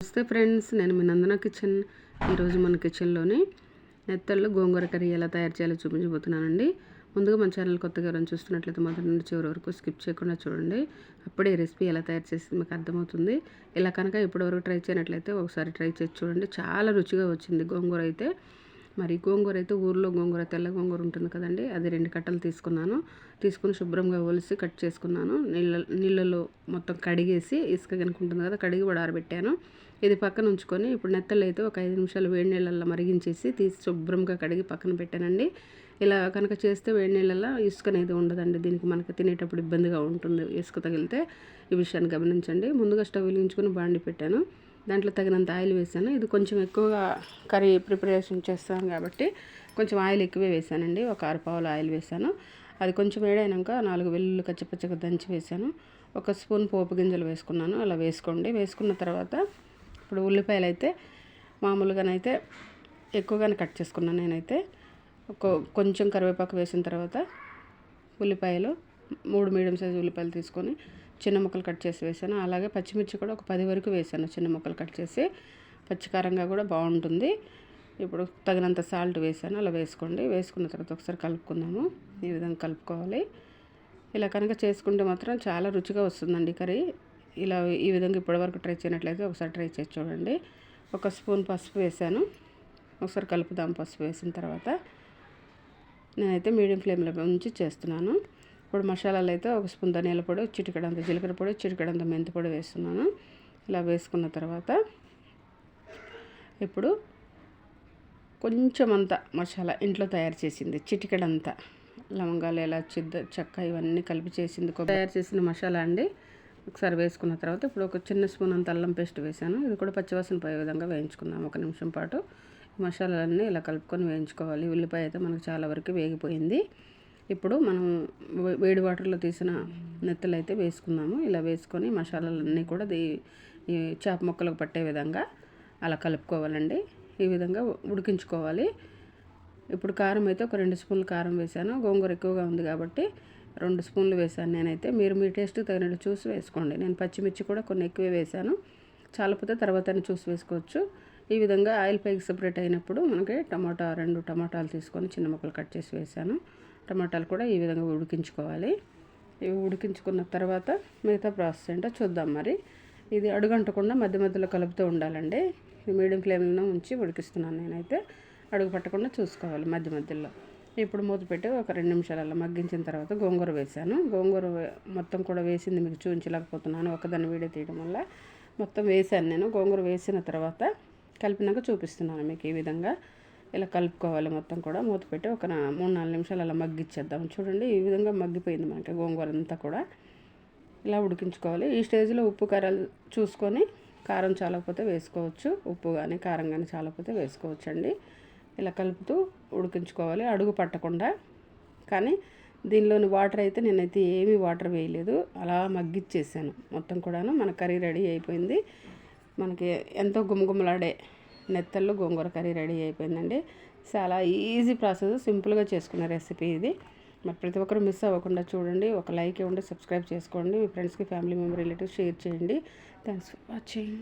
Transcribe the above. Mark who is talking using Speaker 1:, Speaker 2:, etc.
Speaker 1: నమస్తే ఫ్రెండ్స్ నేను మీ నందన కిచెన్. ఈరోజు మన కిచెన్లోని నెత్తళ్ళు గోంగూర కర్రీ ఎలా తయారు చేయాలో చూపించబోతున్నానండి. ముందుగా మన ఛానల్ కొత్తగా ఎవరైనా చూస్తున్నట్లయితే మొదటి నుండి చివరి వరకు స్కిప్ చేయకుండా చూడండి. అప్పుడే ఈ రెసిపీ ఎలా తయారు చేసి మీకు అర్థమవుతుంది. ఇలా కనుక ఇప్పటివరకు ట్రై చేయనట్లయితే ఒకసారి ట్రై చేసి చూడండి. చాలా రుచిగా వచ్చింది గోంగూర అయితే. మరి గోంగూర అయితే ఊర్లో గోంగూర తెల్ల గోంగూర ఉంటుంది కదండి. అది రెండు కట్టలు తీసుకున్నాను. తీసుకుని శుభ్రంగా ఒలిసి కట్ చేసుకున్నాను. నీళ్ళ నీళ్ళలో మొత్తం కడిగేసి ఇసుక కనుక ఉంటుంది కదా కడిగి కూడా ఆరబెట్టాను. ఇది పక్కన ఉంచుకొని ఇప్పుడు నెత్తలు అయితే ఒక ఐదు నిమిషాలు వేడి నీళ్ళల్లో మరిగించేసి తీసి శుభ్రంగా కడిగి పక్కన పెట్టానండి. ఇలా కనుక చేస్తే వేడి నీళ్ళల్లో ఇసుక అనేది ఉండదండి. దీనికి మనకి తినేటప్పుడు ఇబ్బందిగా ఉంటుంది ఇసుక తగిలితే. ఈ విషయాన్ని గమనించండి. ముందుగా స్టవ్ వెలిగించుకొని బాండి పెట్టాను. దాంట్లో తగినంత ఆయిల్ వేసాను. ఇది కొంచెం ఎక్కువగా కర్రీ ప్రిపరేషన్ చేస్తాను కాబట్టి కొంచెం ఆయిల్ ఎక్కువే వేసానండి. ఒక అరపావులు ఆయిల్ వేసాను. అది కొంచెం వేడైనాక నాలుగు వెల్లుల్లి కచ్చిపచ్చగా దంచి వేసాను. ఒక స్పూన్ పోపు గింజలు వేసుకున్నాను. అలా వేసుకోండి. వేసుకున్న తర్వాత ఇప్పుడు ఉల్లిపాయలు అయితే మామూలుగానైతే ఎక్కువగానే కట్ చేసుకున్నాను నేనైతే. కొంచెం కరివేపాకు వేసిన తర్వాత ఉల్లిపాయలు మూడు మీడియం సైజు ఉల్లిపాయలు తీసుకొని చిన్న ముక్కలు కట్ చేసి వేసాను. అలాగే పచ్చిమిర్చి కూడా ఒక పది వరకు వేసాను చిన్న ముక్కలు కట్ చేసి. పచ్చికారంగా కూడా బాగుంటుంది. ఇప్పుడు తగినంత సాల్ట్ వేసాను. అలా వేసుకోండి. వేసుకున్న తర్వాత ఒకసారి కలుపుకుందాము. ఈ విధంగా కలుపుకోవాలి. ఇలా కనుక చేసుకుంటే మాత్రం చాలా రుచిగా వస్తుందండి కర్రీ. ఇలా ఈ విధంగా ఇప్పటివరకు ట్రై చేయనట్లయితే ఒకసారి ట్రై చేసి చూడండి. ఒక స్పూన్ పసుపు వేసాను. ఒకసారి కలుపుదాం పసుపు వేసిన తర్వాత. నేనైతే మీడియం ఫ్లేమ్లో ఉంచి చేస్తున్నాను. ఇప్పుడు మసాలాలు అయితే ఒక స్పూన్ ధనియాల పొడి చిటికడంత జీలకర్ర పొడి చిటికడంత మెంతి పొడి వేస్తున్నాను. ఇలా వేసుకున్న తర్వాత ఇప్పుడు కొంచెం అంత మసాలా ఇంట్లో తయారు చేసింది చిటికడంతా లవంగాలు ఎలా చిద్ద చెక్క ఇవన్నీ కలిపి చేసింది తయారు చేసిన మసాలా అండి. ఒకసారి వేసుకున్న తర్వాత ఇప్పుడు ఒక చిన్న స్పూన్ అంత అల్లం పేస్ట్ వేసాను. ఇది కూడా పచ్చివాసన పోయే విధంగా వేయించుకుందాం ఒక నిమిషం పాటు. మసాలాలన్నీ ఇలా కలుపుకొని వేయించుకోవాలి. ఉల్లిపాయ అయితే మనకు చాలా వరకు వేగిపోయింది. ఇప్పుడు మనం వేడి వాటర్లో తీసిన నెత్తలు అయితే వేసుకున్నాము ఇలా వేసుకొని మసాలాలన్నీ కూడా ఈ చేప మొక్కలకు పట్టే విధంగా అలా కలుపుకోవాలండి. ఈ విధంగా ఉడికించుకోవాలి. ఇప్పుడు కారం అయితే ఒక రెండు స్పూన్లు కారం వేసాను గోంగూర ఎక్కువగా ఉంది కాబట్టి రెండు స్పూన్లు వేసాను నేనైతే. మీరు మీ టేస్ట్ తగినట్టు చూసి వేసుకోండి. నేను పచ్చిమిర్చి కూడా కొన్ని ఎక్కువే వేసాను చాలపోతే తర్వాత చూసి వేసుకోవచ్చు. ఈ విధంగా ఆయిల్ పైకి సపరేట్ అయినప్పుడు మనకి టమాటా రెండు టమాటాలు తీసుకొని చిన్న ముక్కలు కట్ చేసి వేసాను టమాటాలు కూడా ఈ విధంగా ఉడికించుకోవాలి. ఇవి ఉడికించుకున్న తర్వాత మిగతా ప్రాసెస్ ఏంటో చూద్దాం మరి. ఇది అడుగంటకుండా మధ్య మధ్యలో కలుపుతూ ఉండాలండి. మీడియం ఫ్లేమ్లో ఉంచి ఉడికిస్తున్నాను నేనైతే. అడుగు పట్టకుండా చూసుకోవాలి మధ్య మధ్యలో. ఇప్పుడు మూత పెట్టి ఒక రెండు నిమిషాలలో మగ్గించిన తర్వాత గోంగూర వేసాను. గోంగూర మొత్తం కూడా వేసింది మీకు చూపించలేకపోతున్నాను. ఒకదాన్ని వీడియో తీయడం వల్ల మొత్తం వేసాను నేను. గోంగూర వేసిన తర్వాత కలిపినాక చూపిస్తున్నాను మీకు ఈ విధంగా. ఇలా కలుపుకోవాలి మొత్తం కూడా. మూత పెట్టి ఒక మూడు నాలుగు నిమిషాలు అలా మగ్గిచ్చేద్దాం. చూడండి ఈ విధంగా మగ్గిపోయింది మనకి గోంగూర అంతా కూడా. ఇలా ఉడికించుకోవాలి. ఈ స్టేజ్లో ఉప్పు కారాలు చూసుకొని కారం చాలకపోతే వేసుకోవచ్చు. ఉప్పు కానీ కారం కానీ చాలకపోతే వేసుకోవచ్చు అండి ఇలా కలుపుతూ ఉడికించుకోవాలి. అడుగు పట్టకుండా. కానీ దీనిలోని వాటర్ అయితే నేనైతే ఏమీ వాటర్ వేయలేదు. అలా మగ్గిచ్చేసాను. మొత్తం కూడాను మన కర్రీ రెడీ అయిపోయింది. మనకి ఎంతో గుమగుమలాడే నెత్తళ్ళు గోంగూర కర్రీ రెడీ అయిపోయిందండి. చాలా ఈజీ ప్రాసెస్ సింపుల్గా చేసుకున్న రెసిపీ ఇది. మరి ప్రతి ఒక్కరు మిస్ అవ్వకుండా చూడండి. ఒక లైక్ ఇవ్వండి సబ్స్క్రైబ్ చేసుకోండి. మీ ఫ్రెండ్స్కి ఫ్యామిలీ మెంబర్ రిలేటివ్స్ షేర్ చేయండి. Thanks for watching.